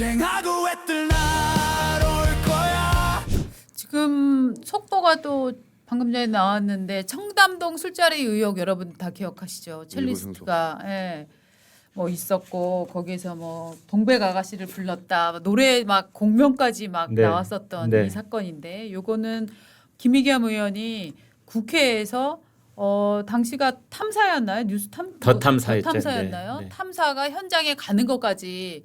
전쟁하고 애들 날올 거야 지금 속보가 또 방금 전에 나왔는데 청담동 술자리 의혹 여러분 다 기억하시죠? 첼리스트가 예. 뭐 있었고 거기서 뭐 동백 아가씨를 불렀다 노래 막 공명까지 막 네. 나왔었던 네. 이 사건인데 요거는 김의겸 의원이 국회에서 어 당시가 탐사였나요? 뉴스 탐더 뭐, 탐사였죠. 더 탐사였나요? 네, 네. 탐사가 현장에 가는 것까지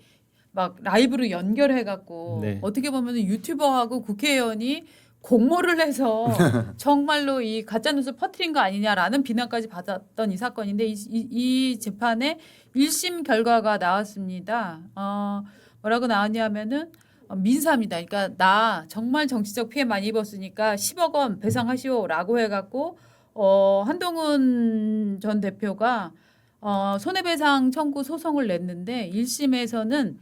막 라이브로 연결해 갖고 네. 어떻게 보면 유튜버하고 국회의원이 공모를 해서 정말로 이 가짜 뉴스 퍼뜨린 거 아니냐라는 비난까지 받았던 이 사건인데 이, 이, 이 재판에 1심 결과가 나왔습니다. 어, 뭐라고 나왔냐면은 어, 민사입니다. 그러니까 나 정말 정치적 피해 많이 입었으니까 10억 원 배상하시오라고 해갖고 어, 한동훈 전 대표가 어, 손해배상 청구 소송을 냈는데 1심에서는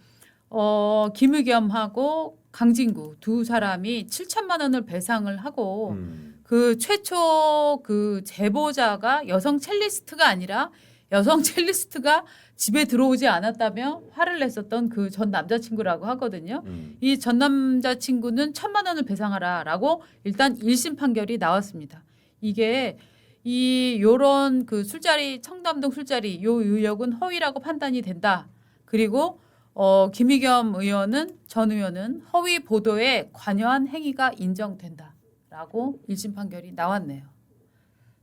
어, 김의겸하고 강진구 두 사람이 7천만 원을 배상을 하고 음. 그 최초 그 제보자가 여성 첼리스트가 아니라 여성 첼리스트가 집에 들어오지 않았다며 화를 냈었던 그 전 남자친구라고 하거든요. 음. 이전 남자친구는 천만 원을 배상하라라고 일단 1심 판결이 나왔습니다. 이게 이 요런 그 술자리 청담동 술자리 요 의혹은 허위라고 판단이 된다. 그리고 어 김의겸 의원은 전 의원은 허위 보도에 관여한 행위가 인정된다라고 1심 판결이 나왔네요.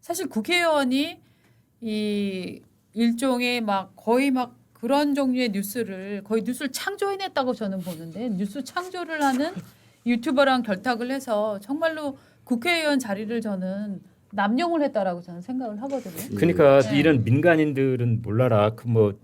사실 국회의원이 이 일종의 막 거의 막 그런 종류의 뉴스를 거의 뉴스를 창조해냈다고 저는 보는데 뉴스 창조를 하는 유튜버랑 결탁을 해서 정말로 국회의원 자리를 저는 남용을 했다라고 저는 생각을 하거든요. 그러니까 네. 이런 민간인들은 몰라라 그뭐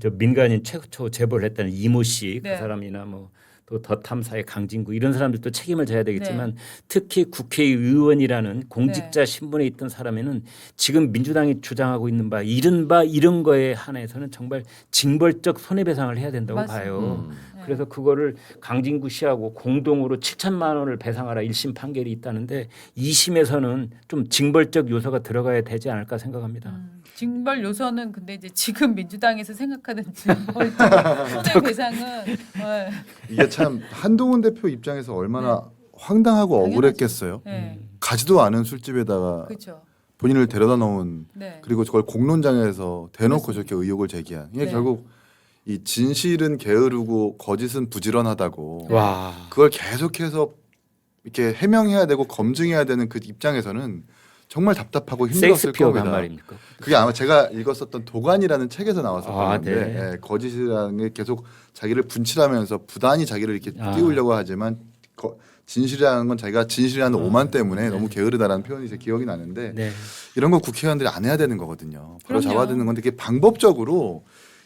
저 민간인 최초 제보를 했다는 이모 씨그 네. 사람이나 뭐 또 더 탐사의 강진구 이런 사람들도 책임을 져야 되겠지만 네. 특히 국회의원이라는 공직자 신분에 있던 사람에는 지금 민주당이 주장하고 있는 바 이른바 이런 거에 한해서는 정말 징벌적 손해배상을 해야 된다고 맞습니다. 봐요. 음. 네. 그래서 그거를 강진구 씨하고 공동으로 7천만 원을 배상하라 1심 판결이 있다는데 2심에서는 좀 징벌적 요소가 들어가야 되지 않을까 생각합니다. 음, 징벌 요소는 근데 이제 지금 민주당에서 생각하는 징벌 손해 배상은 네. 이게 참 한동훈 대표 입장에서 얼마나 황당하고 당연하죠. 억울했겠어요. 네. 가지도 않은 술집에다가 그렇죠. 본인을 데려다 놓은 네. 그리고 저걸 공론장에서 대놓고 그렇습니다. 저렇게 의혹을 제기한 이게 네. 결국 이 진실은 게으르고 거짓은 부지런하다고 와. 그걸 계속해서 이렇게 해명해야 되고 검증해야 되는 그 입장에서는 정말 답답하고 힘들었을 세익스피어가 한 겁니다. 말입니까? 그게 아마 제가 읽었었던 도관이라는 책에서 나왔었던 아, 건데 네. 예, 거짓이라는 게 계속 자기를 분칠하면서 부단히 자기를 이렇게 아. 띄우려고 하지만 거, 진실이라는 건 자기가 진실이라는 오만 때문에 너무 게으르다라는 표현이 제 기억이 나는데 네. 이런 거 국회의원들이 안 해야 되는 거거든요. 바로 그럼요. 잡아드는 건데 그게 방법적으로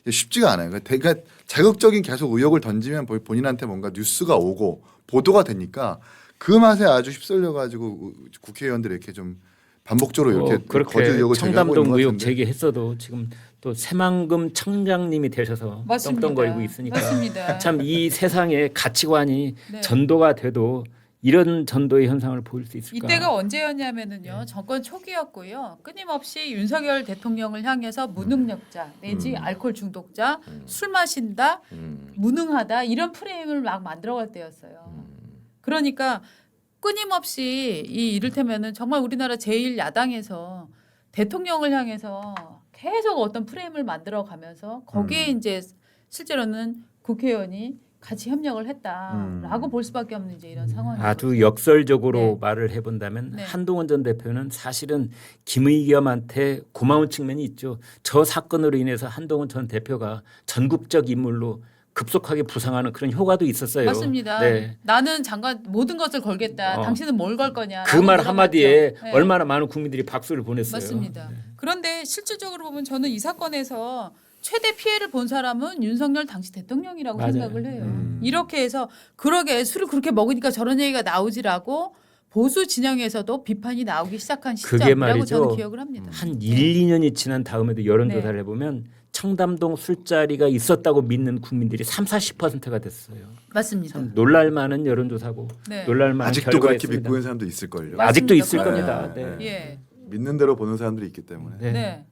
쉽지가 않아요. 그러니까 자극적인 계속 의혹을 던지면 본- 본인한테 뭔가 뉴스가 오고 보도가 되니까 그 맛에 아주 휩쓸려 가지고 국회의원들이 이렇게 좀 반복적으로 이렇게 어, 그렇게 거짓 의혹을 청담동 의혹. 제기했어도 지금 또 새만금 청장님이 되셔서 맞습니다. 떵떵거리고 있으니까 맞습니다. 참 이 세상의 가치관이 네. 전도가 돼도 이런 전도의 현상을 보일 수 있을까? 이때가 언제였냐면은요 네. 정권 초기였고요 끊임없이 윤석열 대통령을 향해서 무능력자 내지 음. 알코올 중독자 술 마신다 무능하다 이런 프레임을 막 만들어갈 때였어요 그러니까 끊임없이 이 이를테면은 정말 우리나라 제일 야당에서 대통령을 향해서 계속 어떤 프레임을 만들어 가면서 거기에 음. 이제 실제로는 국회의원이 같이 협력을 했다라고 음. 볼 수밖에 없는 이제 이런 상황이 아주 역설적으로 네. 말을 해본다면 네. 한동훈 전 대표는 사실은 김의겸한테 고마운 측면이 있죠. 저 사건으로 인해서 한동훈 전 대표가 전국적 인물로 급속하게 부상하는 그런 효과도 있었어요. 맞습니다. 네. 나는 장관 모든 것을 걸겠다. 어. 당신은 뭘 걸 거냐? 그 말 한마디에 얼마나 많은 국민들이 박수를 보냈어요. 네. 맞습니다. 그런데 실질적으로 보면 저는 이 사건에서 최대 피해를 본 사람은 윤석열 당시 대통령이라고 맞아요. 생각을 해요. 음. 이렇게 해서 그러게 술을 그렇게 먹으니까 저런 얘기가 나오지라고 보수 진영에서도 비판이 나오기 시작한 시점이라고. 저는 기억을 합니다. 한 1, 2년이 지난 다음에도 여론조사를 네. 해보면 청담동 술자리가 있었다고 믿는 국민들이 3, 40%가 됐어요. 맞습니다. 참 놀랄 만한 여론조사고 네. 놀랄 만한 아직도 그렇게 결과였습니다. 믿고 있는 사람도 있을 걸요. 맞- 아직도 있을 맞습니다. 겁니다. 그럼요. 네. 예. 믿는 대로 보는 사람들이 있기 때문에. 네. 네.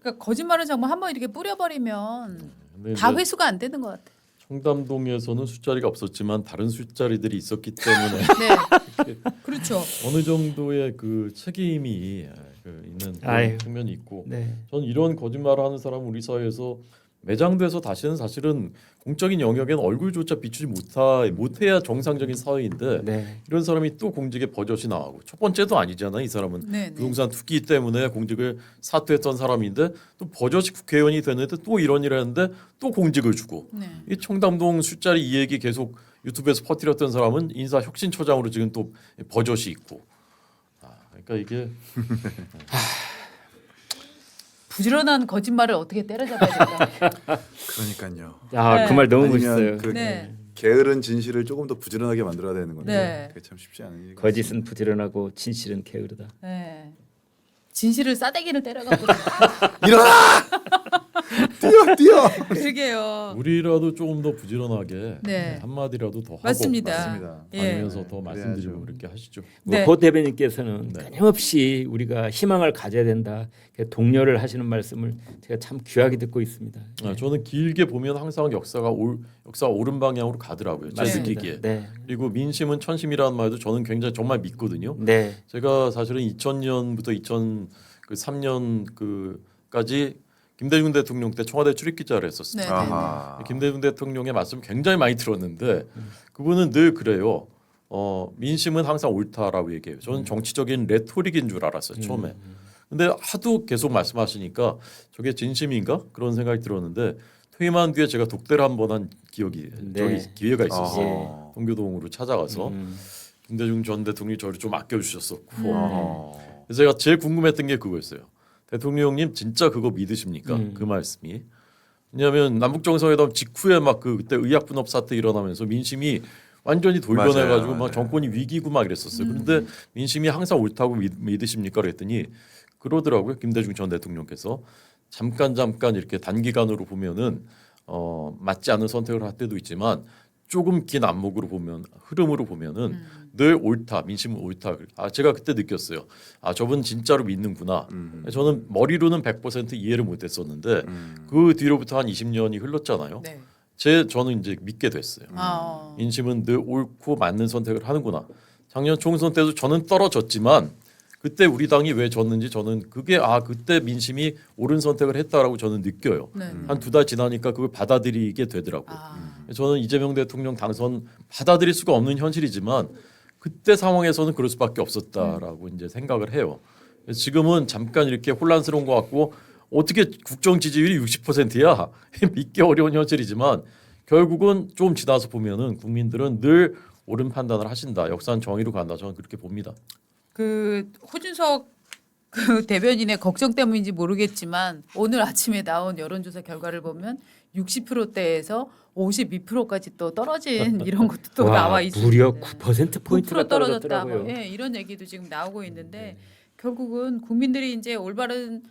그러니까 거짓말을 정말 한번 이렇게 뿌려버리면 근데 다 회수가 안 되는 것 같아요. 청담동에서는 술자리가 없었지만 다른 술자리들이 있었기 때문에 네. 그렇죠. 어느 정도의 그 책임이 그 있는 그런 아유. 측면이 있고 네. 전 이런 거짓말을 하는 사람 우리 사회에서 매장돼서 다시는 사실은 공적인 영역엔 얼굴조차 비추지 못하 못해야 정상적인 사회인데 네. 이런 사람이 또 공직에 버젓이 나가고 첫 번째도 아니잖아 이 사람은 네, 네. 부동산 투기 때문에 공직을 사퇴했던 사람인데 또 버젓이 국회의원이 됐는데 또 이런 일을 했는데 또 공직을 주고 네. 이 청담동 술자리 이 얘기 계속 유튜브에서 퍼뜨렸던 사람은 인사혁신처장으로 지금 또 버젓이 있고 아, 그러니까 이게 부지런한 거짓말을 어떻게 때려잡아야 될까? 그러니까요. 아, 네. 그말 너무 멋있어요. 그 네. 게으른 진실을 조금 더 부지런하게 만들어야 되는 건데 네. 그게 참 쉽지 않은 일이. 거짓은 부지런하고 진실은 게으르다. 네. 진실을 싸대기를 때려갖고 일어나! 뛰어 뛰어. 그러게요. 우리라도 조금 더 부지런하게 네. 한 마디라도 더 하고 맞습니다. 맞습니다. 예. 아니면서 더 네, 말씀드리고 그래야죠. 그렇게 하시죠. 뭐 네. 고 대변인께서는 네. 끊임없이 우리가 희망을 가져야 된다. 이렇게 독려를 하시는 말씀을 제가 참 귀하게 듣고 있습니다. 아, 저는 길게 보면 항상 역사가 올 역사 가 옳은 방향으로 가더라고요. 제 맞습니다. 느끼기에. 네. 그리고 민심은 천심이라는 말도 저는 굉장히 정말 믿거든요. 네. 제가 사실은 2000년부터 2003년 그까지 김대중 대통령 때 청와대 출입 기자를 했었어요. 네. 아하. 김대중 대통령의 말씀 굉장히 많이 들었는데 그분은 늘 그래요. 어, 민심은 항상 옳다라고 얘기해요. 저는 정치적인 레토릭인 줄 알았어요 처음에. 근데 하도 계속 말씀하시니까 저게 진심인가 그런 생각이 들었는데 퇴임한 뒤에 제가 독대를 한 번 한 기억이 네. 저기 기회가 있었어요. 동교동으로 찾아가서 음. 김대중 전 대통령이 저를 좀 아껴주셨었고 어허. 그래서 제가 제일 궁금했던 게 그거였어요. 대통령님 진짜 그거 믿으십니까? 음. 그 말씀이. 왜냐하면 남북 정상회담 직후에 막 그 그때 의약 분업 사태 일어나면서 민심이 완전히 돌변해가지고 맞아요. 막 네. 정권이 위기고 막 이랬었어요. 그런데 민심이 항상 옳다고 믿, 믿으십니까? 그랬더니 그러더라고요. 김대중 전 대통령께서 잠깐 잠깐 이렇게 단기간으로 보면은 어, 맞지 않는 선택을 할 때도 있지만 조금 긴 안목으로 보면 흐름으로 보면은 늘 옳다 민심은 옳다 아 제가 그때 느꼈어요 아 저분 진짜로 믿는구나 음. 저는 머리로는 100% 이해를 못했었는데 음. 그 뒤로부터 한 20년이 흘렀잖아요 네. 제 저는 이제 믿게 됐어요 아. 민심은 늘 옳고 맞는 선택을 하는구나 작년 총선 때도 저는 떨어졌지만 그때 우리 당이 왜 졌는지 저는 그게 아 그때 민심이 옳은 선택을 했다라고 저는 느껴요 네. 한두 달 지나니까 그걸 받아들이게 되더라고요 아. 저는 이재명 대통령 당선 받아들일 수가 없는 현실이지만 그때 상황에서는 그럴 수밖에 없었다라고 이제 생각을 해요. 지금은 잠깐 이렇게 혼란스러운 것 같고 어떻게 국정 지지율이 60%야 믿기 어려운 현실이지만 결국은 좀 지나서 보면은 국민들은 늘 옳은 판단을 하신다. 역사는 정의로 간다. 저는 그렇게 봅니다. 그 호준석 그 대변인의 걱정 때문인지 모르겠지만 오늘 아침에 나온 여론조사 결과를 보면 60%대에서 52%까지 또 떨어진 이런 것도 또 와, 나와 있습니다. 무려 9% 포인트가 9% 떨어졌다. 떨어졌더라고요. 뭐, 예, 이런 얘기도 지금 나오고 있는데 결국은 국민들이 이제 올바른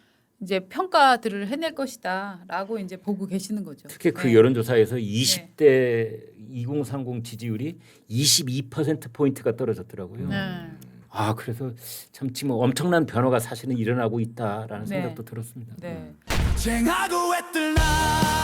이제 평가들을 해낼 것이다라고 이제 보고 계시는 거죠. 특히 그 네. 여론조사에서 20대 2030 지지율이 22% 포인트가 떨어졌더라고요. 네. 아 그래서 참 지금 엄청난 변화가 사실은 일어나고 있다라는 네. 생각도 들었습니다. 네. 쟁하고 애뜰 날